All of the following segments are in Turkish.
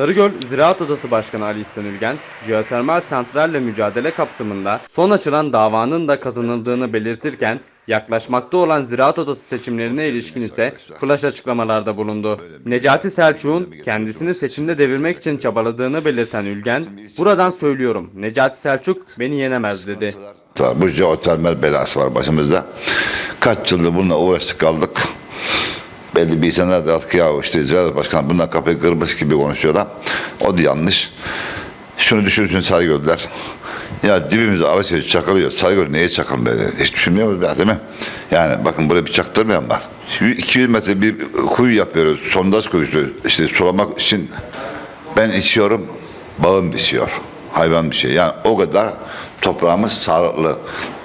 Sarıgöl Ziraat Odası Başkanı Ali İhsan Ülgen, jeotermal santralle mücadele kapsamında son açılan davanın da kazanıldığını belirtirken, yaklaşmakta olan Ziraat Odası seçimlerine ilişkin ise flash açıklamalarda bulundu. Necati Selçuk'un kendisini seçimde devirmek için çabaladığını belirten Ülgen, buradan söylüyorum Necati Selçuk beni yenemez dedi. Bu jeotermal belası var başımızda. Kaç yıldır bununla uğraştık kaldık. Belli bir insanlar da artık ya işte Ziraat Başkanı bundan kapıyı kırmış gibi konuşuyorlar. O da yanlış. Şunu düşünsün Saygöller. Ya dibimize araç çakılıyor. Saygöl neye çakılmıyor? Hiç düşünmüyor muyuz be, değil mi? Yani bakın burada bir çaktırmayan var. 200 metre bir kuyu yapıyoruz. Sondaj kuyusu. İşte sulamak için ben içiyorum. Bağım düşüyor. Hayvan bir şey. Yani o kadar toprağımız sağlıklı.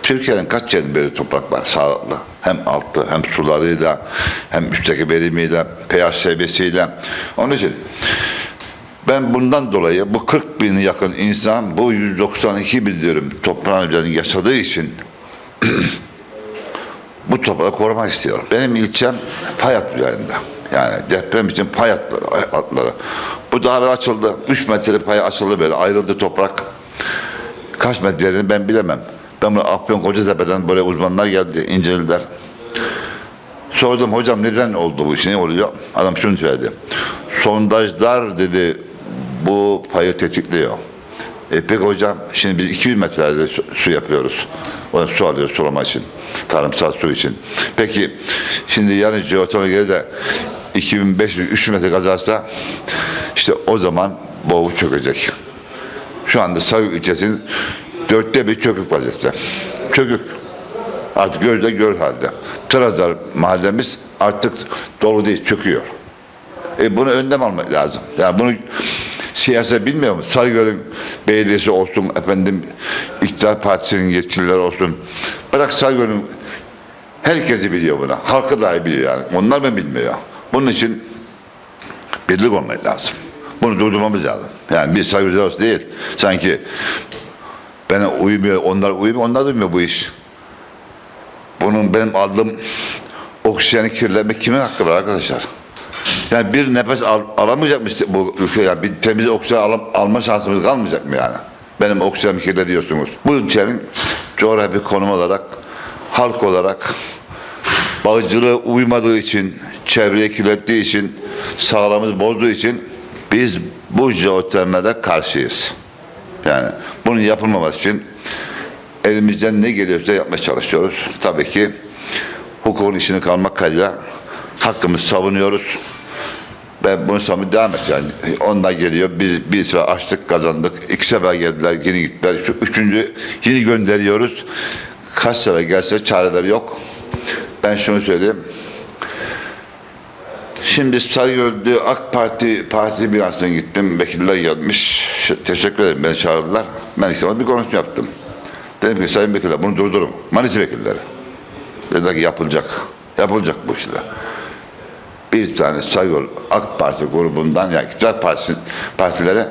Türkiye'nin kaç yerinde böyle toprak var sağlıklı. Hem altı hem sularıyla hem üstteki verimiyle pH seviyesiyle. Onun için ben bundan dolayı bu 40 bin yakın insan bu 192 bin diyorum toprağın üzerinde yaşadığı için bu toprağı korumak istiyorum. Benim ilçem pay hat üzerinde. Yani deprem için pay hatları. Bu daha evvel açıldı. 3 metre pay açıldı böyle ayrıldı toprak. Kaç metrelerini ben bilemem. Ben bunu Afyon Kocatepe'den böyle uzmanlar geldi, incelediler. Sordum hocam neden oldu bu iş, ne oluyor? Adam şunu söyledi. Sondajlar dedi bu payı tetikliyor. E peki hocam şimdi biz 200 metrelerde su, yapıyoruz. O su alıyoruz sulama için. Tarımsal su için. Peki şimdi yarın jeotermal de 2500-3000 metre kazarsa işte o zaman boğu çökecek. Şu anda Sarıgül ilçesinin dörtte bir çökük vaziyette. Çökük. Artık gözle gör halde. Trazar mahallemiz artık dolu değil, çöküyor. E bunu önlem almak lazım. Yani bunu siyaset bilmiyor mu? Sarıgöl'ün belediyesi olsun, efendim iktidar partisinin yetkilileri olsun. Bırak Sarıgöl'ün herkesi biliyor buna. Halkı dahi biliyor yani. Onlar mı bilmiyor? Bunun için birlik olmak lazım. Bunu durdurmamız lazım. Yani bir Sarıgöl değil. Sanki bana uymuyor, onlar uymuyor, onlar uymuyor bu iş. Bunun benim aldığım oksijeni kirletmek kimin hakkı var arkadaşlar? Yani bir nefes al, alamayacak mı bu ülke? Yani bir temiz oksijen al, alma şansımız kalmayacak mı yani? Benim oksijenimi kirletiyorsunuz. Bu ülkenin coğrafi konum olarak, halk olarak bağcılığı uymadığı için, çevreye kirlettiği için, sağlamız bozduğu için biz bu jeotermale karşıyız. Yani bunun yapılmaması için elimizden ne geliyorsa yapmaya çalışıyoruz. Tabii ki hukukun işini kalmak kaydıyla hakkımızı savunuyoruz. Ben bunu savunmaya devam edeceğim. Onlar geliyor. Biz bir sefer açtık kazandık. İki sefer geldiler yine gittiler. Şu üçüncü yine gönderiyoruz. Kaç sefer gelse çareleri yok. Ben şunu söyleyeyim. Şimdi Sarıyer'de AK Parti parti binasına gittim. Vekiller gelmiş. Teşekkür ederim. Beni çağırdılar. Ben işte bir konuşma yaptım. Dedim ki sayın vekiller bunu durdurun. Manisa vekilleri. Dediler ki yapılacak. Yapılacak bu işler. Bir tane Sarıyer AK Parti grubundan yani iktidar partisi, partilere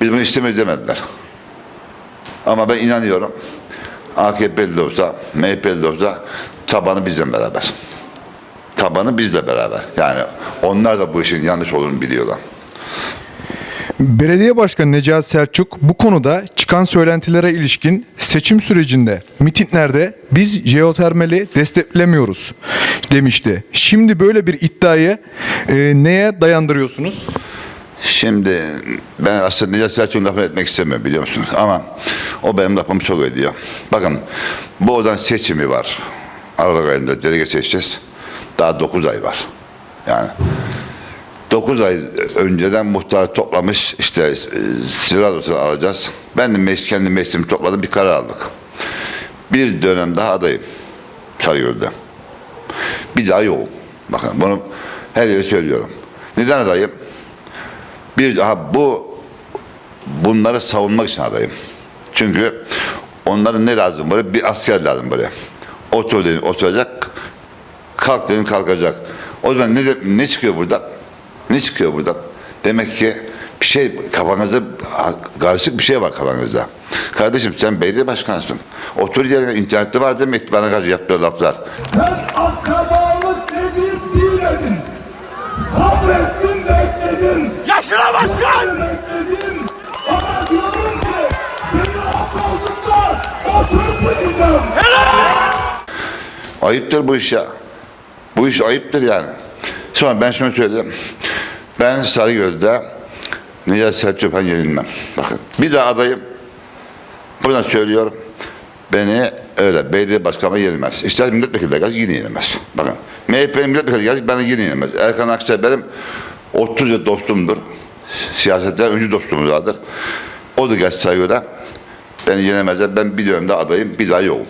biz bunu istemiyoruz demediler. Ama ben inanıyorum. AKP'li de olsa, MHP'li de olsa tabanı bizle beraber. Tabanı bizle beraber. Yani onlar da bu işin yanlış olduğunu biliyorlar. Belediye Başkanı Necati Selçuk bu konuda çıkan söylentilere ilişkin seçim sürecinde mitinglerde biz jeotermali desteklemiyoruz demişti. Şimdi böyle bir iddiayı e, neye dayandırıyorsunuz? Şimdi ben aslında Necati Selçuk'un lafını etmek istemiyorum biliyor musunuz? Ama o benim lafımı çok ediyor. Bakın bu odan seçimi var. Aralık ayında delege seçeceğiz. Daha 9 ay var. Yani 9 ay önceden muhtar toplamış işte e, ziraat odasını alacağız. Ben de meclis, kendi meclisimi topladım bir karar aldık. Bir dönem daha adayım Sarıyer'de. Bir daha yoğum. Bakın bunu her yere söylüyorum. Neden adayım? Bir daha bu bunları savunmak için adayım. Çünkü onların ne lazım böyle? Bir asker lazım böyle. Otur oturacak, kalk dedim kalkacak. O zaman ne, de- ne çıkıyor buradan? Ne çıkıyor buradan? Demek ki bir şey kafanızda karışık bir şey var kafanızda. Kardeşim sen belediye başkanısın. Otur yerine internette var değil mi bana karşı yaptığı laflar. Ben akrabalık nedir bilmedim. Sabrettim bekledim. başına başkan! Ayıptır bu iş ya. Bu iş ayıptır yani. Sonra ben şunu söyleyeyim. Ben Sarıgöl'de Nihat Selçuk'a yenilmem. Bakın bir daha adayım. Buradan söylüyorum. Beni öyle belediye başkanıma yenilmez. İster milletvekili gelsin yine yenilmez. Bakın MHP'nin milletvekili gelsin bana yine yenilmez. Erkan Akçay benim 30 yıl dostumdur. Siyasetten öncü dostumuz vardır. O da gelse Sarıgöl'e beni yenemezler. Ben bir dönemde adayım bir daha yokum.